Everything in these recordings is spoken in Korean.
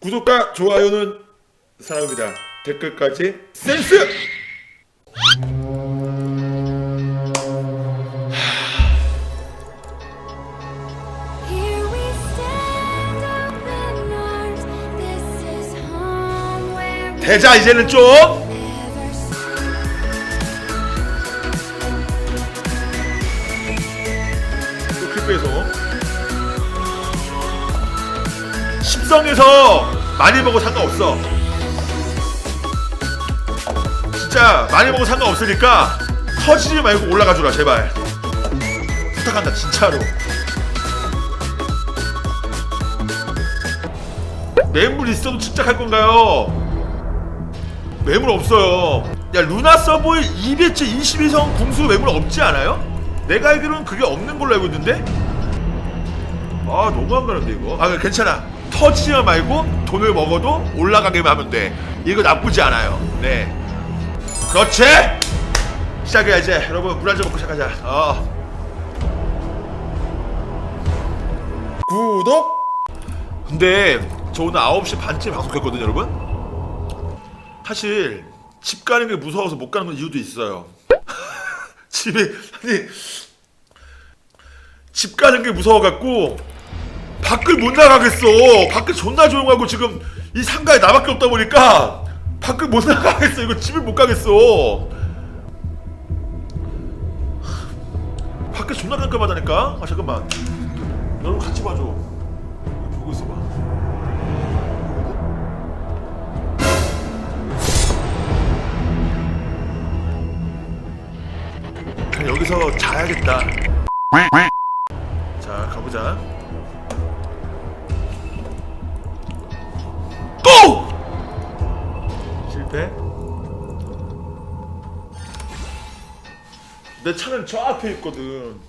구독과 좋아요는 사랑입니다. 댓글까지 센스! Here we stand open arms. This is home where we 대자 이제는 좀 십성에서 많이 먹어 상관없어. 진짜 많이 먹어 상관없으니까 터지지 말고 올라가 주라 제발. 부탁한다 진짜로. 매물 있어도 침착할 건가요? 매물 없어요. 야 루나 서브의 200째 22성 궁수 매물 없지 않아요? 내가 알기로는 그게 없는 걸로 알고 있는데? 아 너무 안 가는데 이거. 아 괜찮아. 터지지만 말고 돈을 먹어도 올라가게만 하면 돼. 이거 나쁘지 않아요. 네. 그렇지. 시작이야 이제 여러분 물 한 잔 먹고 시작하자. 어. 구독. 근데 저 오늘 9시 반쯤에 방송했거든요 여러분. 사실 집 가는 게 무서워서 못 가는 건 이유도 있어요. 집에 아니 집 가는 게 무서워 갖고 밖을 못 나가겠어. 밖을 존나 조용하고 지금 이 상가에 나밖에 없다 보니까 밖을 못 나가겠어. 이거 집을 못 가겠어. 밖에 존나 깜깜하다니까. 아 잠깐만. 여러분 같이 봐줘. 보고 있어봐. 그냥 여기서 자야겠다. 내 차는 저 앞에 있거든.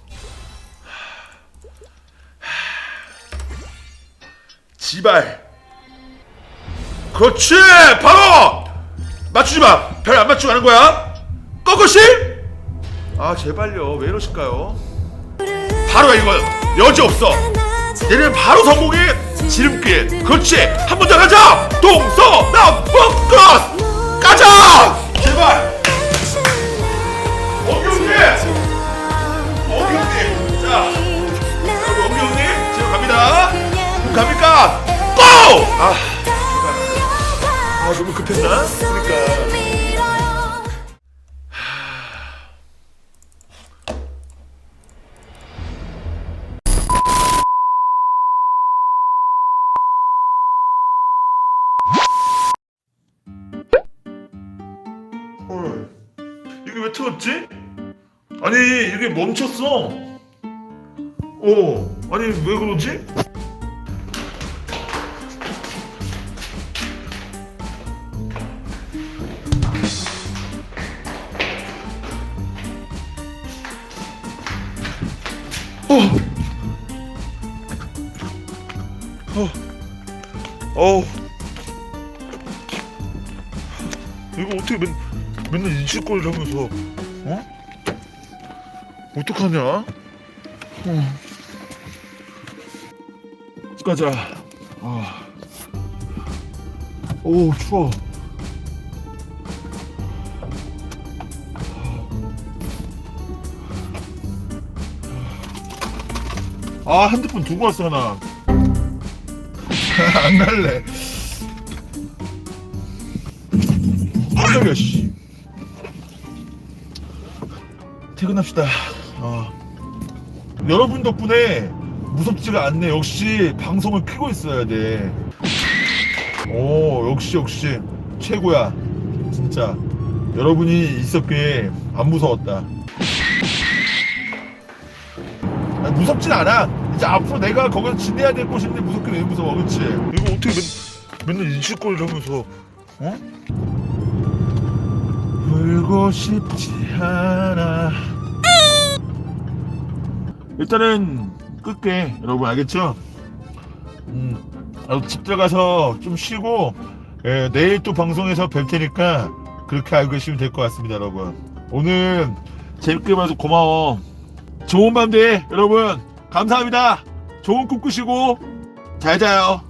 지발. 그렇지. 바로 맞추지 마. 별 안 맞추고 가는 거야. 꺾어시. 아 제발요. 왜 이러실까요? 바로 이거요. 여지 없어. 얘는 바로 성공의 지름길. 그렇지. 한 번 더 가자. 동서남 북cross 가자. 제발. 아 너무 급했나? 그러니까. 헐. 이게 왜 틀었지? 아니 이게 멈췄어. 어. 아니 왜 그러지? 어. 어. 어. 이거 어떻게 맨, 맨날 인식거리를 하면서 어? 어떡하냐? 어. 가자. 아. 오 추워. 아 핸드폰 두고 왔어 하나. 안 갈래. 깜짝이야 씨. 퇴근합시다. 어. 여러분 덕분에 무섭지가 않네. 역시 방송을 켜고 있어야 돼. 오 역시 역시 최고야. 진짜 여러분이 있었기에 안 무서웠다. 아니, 무섭진 않아. 이제 앞으로 내가 거기서 지내야 될 곳인데 무섭게 왜 무서워, 그렇지? 이거 어떻게 맨, 맨날 인식거리를 하면서 어? 울고 싶지 않아. 일단은 끌게 여러분 알겠죠? 음, 집 들어가서 좀 쉬고 예, 내일 또 방송에서 뵐 테니까 그렇게 알고 계시면 될 것 같습니다 여러분 오늘 재밌게 봐서 고마워 좋은 밤 돼 여러분. 감사합니다. 좋은 꿈 꾸시고 잘 자요